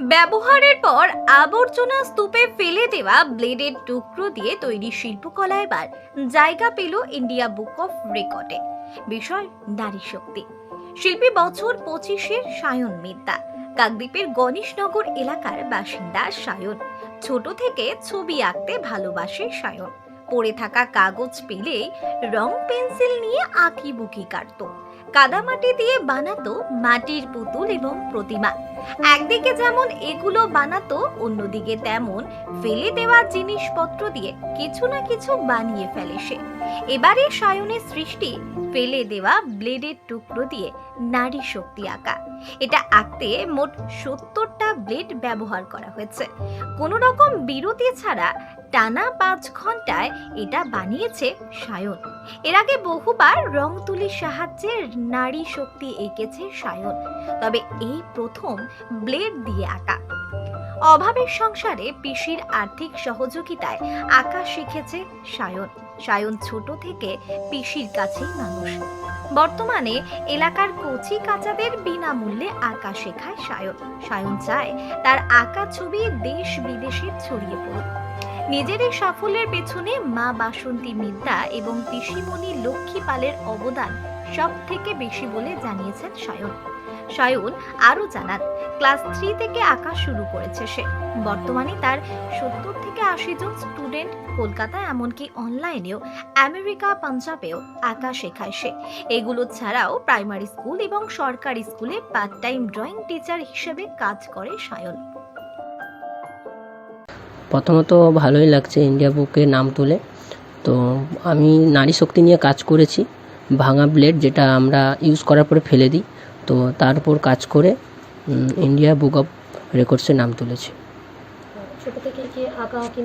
ব্যবহারের পর আবর্জনা স্তূপে ফেলে দেওয়া ব্লেডের টুকরো দিয়ে তৈরি শিল্পকলা এবার জায়গা পেল ইন্ডিয়া বুক অফ রেকর্ডে। বিষয়, নারী শক্তি। শিল্পী বছর পঁচিশের সায়ন মিদ্যা, কাকদ্বীপের গণেশনগর এলাকার বাসিন্দা সায়ন। ছোট থেকে ছবি আঁকতে ভালোবাসে সায়ন। পড়ে থাকা কাগজ পেলেই রং পেন্সিল নিয়ে আঁকি বুকি কাটত। কাদামাটি দিয়ে বানাতো মাটির পুতুল এবং প্রতিমা। একদিকে যেমন এগুলো বানাতো, অন্যদিকে তেমন ফেলে দেওয়া জিনিসপত্র দিয়ে কিছু না কিছু বানিয়ে ফেলে সে। এবারে সায়নের সৃষ্টি ফেলে দেওয়া ব্লেডের টুকরো দিয়ে নারী শক্তি আঁকা। এটা আঁকতে মোট সত্তরটা ব্লেড ব্যবহার করা হয়েছে। কোনো রকম বিরতি ছাড়া টানা পাঁচ ঘন্টায় এটা বানিয়েছে সায়ন। এর আগে বহুবার রং তুলির সাহায্যে নারী শক্তি এঁকেছে সায়ন, তবে এই প্রথম ব্লেড দিয়ে আঁকা। অভাবের সংসারে পিসির আর্থিক সহযোগিতায় আঁকা শিখেছে সায়ন। সায়ন ছোট থেকে পিসির কাছেই মানুষ। বর্তমানে এলাকার কচি কাঁচাদের বিনামূল্যে আঁকা শেখায় সায়ন। সায়ন চায় তার আঁকা ছবি দেশ বিদেশে ছড়িয়ে পড়ুক। নিজের এই সাফল্যের পেছনে মা বাসন্তী মিদ্যা এবং পিসিমণি লক্ষ্মী পালের অবদান সব থেকে বেশি বলে জানিয়েছেন সায়ন। সায়ন আরও জানান, ক্লাস থ্রি থেকে আঁকা শুরু করেছে সে। বর্তমানে তার সত্তর থেকে আশি জন স্টুডেন্ট কলকাতা এমনকি অনলাইনেও, আমেরিকা, পাঞ্জাবেও আঁকা শেখায় সে। এগুলো ছাড়াও প্রাইমারি স্কুল এবং সরকারি স্কুলে পার্ট টাইম ড্রয়িং টিচার হিসেবে কাজ করে সায়ন। প্রথমত ভালোই লাগছে ইন্ডিয়া বুকে নাম তুলে। তো আমি নারী শক্তি নিয়ে কাজ করেছি। ভাঙা ব্লেড যেটা আমরা ইউজ করার পরে ফেলে দিই। তো তার উপর কাজ করে ইন্ডিয়া বুক অফ রেকর্ডসে নাম তুলেছি। আঁকা আঁকি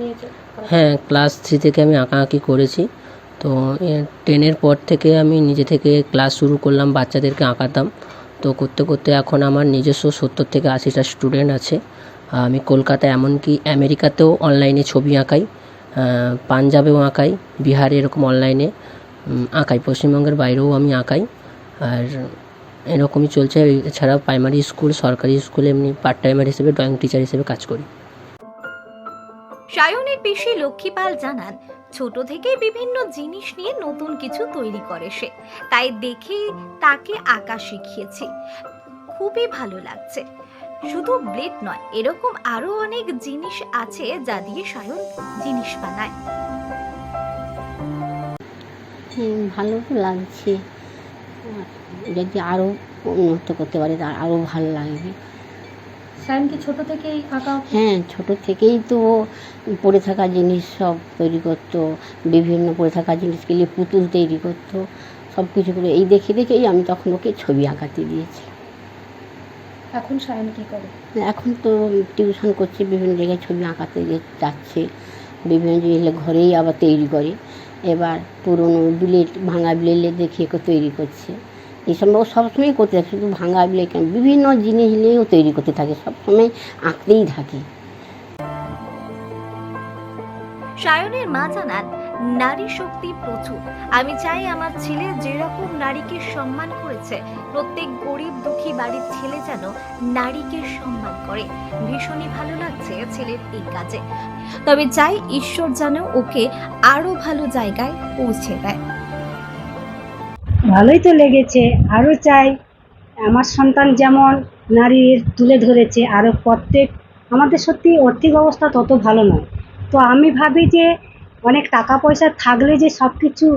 হ্যাঁ ক্লাস থ্রি থেকে আমি আঁকাআঁকি করেছি। তো টেনের পর থেকে আমি নিজে থেকে ক্লাস শুরু করলাম বাচ্চাদেরকে আঁকাতাম। তো করতে করতে এখন আমার নিজস্ব সত্তর থেকে আশিটা স্টুডেন্ট আছে। আমি কলকাতায় এমনকি আমেরিকাতেও অনলাইনে ছবি আঁকাই পাঞ্জাবেও আঁকাই বিহারে এরকম অনলাইনে আঁকাই। পশ্চিমবঙ্গের বাইরেও আমি আঁকাই। আর এরকমই চলছে। এছাড়াও প্রাইমারি স্কুল সরকারি স্কুলে এমনি পার্ট টাইমার হিসেবে ড্রয়িং টিচার হিসেবে কাজ করি। সায়নের পিসি লক্ষ্মীপাল জানান ছোট থেকে বিভিন্ন জিনিস নিয়ে নতুন কিছু তৈরি করে সে। তাই দেখে তাকে আঁকা শিখিয়েছি। খুবই ভালো লাগছে। শুধু ব্লেড নয় এরকম আরও অনেক জিনিস আছে যা দিয়ে সায়ন জিনিস বানায়। হ্যাঁ ভালো লাগছে। যদি আরও উন্নত করতে পারে তা আরও ভালো লাগবে। সায়ন কি ছোট থেকেই আঁকা হ্যাঁ ছোটো থেকেই তো ও পড়ে থাকা জিনিস সব তৈরি করতো বিভিন্ন পড়ে থাকা জিনিসকে নিয়ে পুতুল তৈরি করতো সব কিছু করে। এই দেখে দেখেই আমি তখন ওকে ছবি আঁকাতে দিয়েছি। এখন সায়ন কি করে? এখন তো টিউশন করছে বিভিন্ন জায়গায় ছবি আঁকাতে যাচ্ছে বিভিন্ন জায়গায় ঘরেই আবার তৈরি করে। এবার পুরনো ব্লেড ভাঙা ব্লেড দেখিয়ে তৈরি করছে। এইসব ও সবসময় করতে থাকে, শুধু ভাঙা ব্লেড কেন? বিভিন্ন জিনিস নিয়েও তৈরি করতে থাকে, সবসময় আঁকতেই থাকে। সায়নের মা জানান নারী শক্তি প্রচুর। আমি চাই আমার ছেলে যেরকম নারীকে সম্মান করেছে, প্রত্যেক গরিব দুঃখী বাড়ির ছেলে যেন নারীকে সম্মান করে। ভীষণই ভালো লাগছে ছেলের এই কাজে। তবে চাই ঈশ্বর যেন ওকে আরও ভালো জায়গায় পৌঁছে দেয়। ভালোই তো লেগেছে। আরও চাই। আমার সন্তান যেমন নারীর তুলে ধরেছে আরও প্রত্যেক আমাদের সত্যি আর্থিক অবস্থা তত ভালো নয়। তো আমি ভাবি যে অনেক টাকা পয়সা থাকলে যে সব কিছু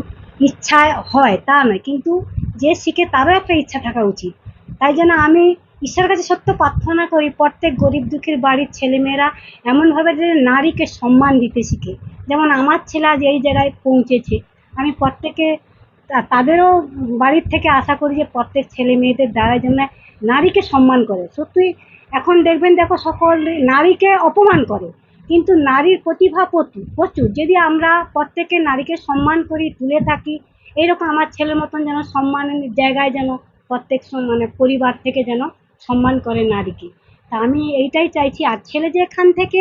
ইচ্ছা হয় তা নয়। কিন্তু যে শিখে তারও একটা ইচ্ছা থাকা উচিত। তাই জন্য আমি ঈশ্বরের কাছে সত্য প্রার্থনা করি, প্রত্যেক গরিব দুঃখীর বাড়ির ছেলেমেয়েরা এমনভাবে যে নারীকে সম্মান দিতে শিখে। যেমন আমার ছেলে আজ এই জায়গায় পৌঁছেছে। আমি প্রত্যেকে তাদেরও বাড়ির থেকে আশা করি যে প্রত্যেক ছেলে মেয়েদের দ্বারা যেন নারীকে সম্মান করে। সত্যি এখন দেখবেন দেখো সকল নারীকে অপমান করে। কিন্তু নারীর প্রতিভা প্রচুর প্রচুর। যদি আমরা প্রত্যেকে নারীকে সম্মান করি, তুলে থাকি এইরকম আমার ছেলের মতন যেন সম্মানের জায়গায় যেন প্রত্যেক মানে পরিবার থেকে যেন সম্মান করে নারীকে। তা আমি এইটাই চাইছি, আর ছেলে যে এখান থেকে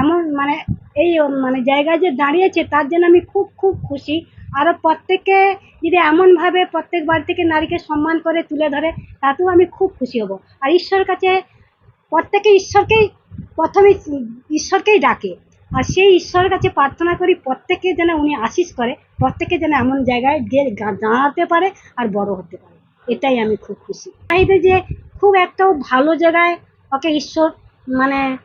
এমন মানে এই মানে জায়গায় যে দাঁড়িয়েছে, তার জন্য আমি খুব খুব খুশি। আরও প্রত্যেকে যদি এমনভাবে প্রত্যেক বাড়ি থেকে নারীকে সম্মান করে তুলে ধরে, তাতেও আমি খুব খুশি হব। আর ঈশ্বরের কাছে, প্রত্যেকে ঈশ্বরকেই প্রথমে ঈশ্বরকেই ডাকে। আর সেই ঈশ্বরের কাছে প্রার্থনা করি প্রত্যেকে যেন উনি আশিস করে, প্রত্যেকে যেন এমন জায়গায় গিয়ে দাঁড়াতে পারে আর বড় হতে পারে। এটাই আমি খুব খুশি। চাইতে যে খুব একটাও ভালো জায়গায় ওকে ঈশ্বর মানে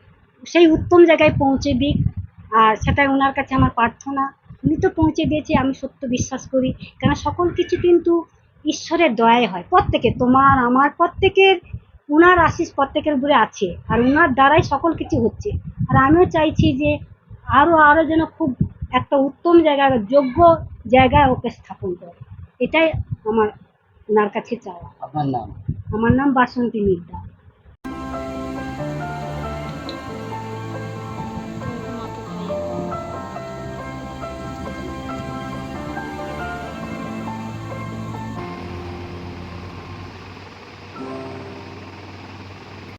সেই উত্তম জায়গায় পৌঁছে দিক। আর সেটাই ওনার কাছে আমার প্রার্থনা। উনি তো পৌঁছে দিয়েছে, আমি সত্য বিশ্বাস করি। কেন সকল কিছু কিন্তু ঈশ্বরের দয়ায় হয়। প্রত্যেকে, তোমার, আমার, প্রত্যেকের ওনার আশিস প্রত্যেকের উপরে আছে আর ওনার দ্বারাই সকল কিছু হচ্ছে। আর আমিও চাইছি যে আরও আরও যেন খুব একটা উত্তম জায়গায় যোগ্য জায়গায় ওকে স্থাপন করে। এটাই আমার ওনার কাছে চাওয়া। আমার নাম? আমার নাম বাসন্তী মিদ্দা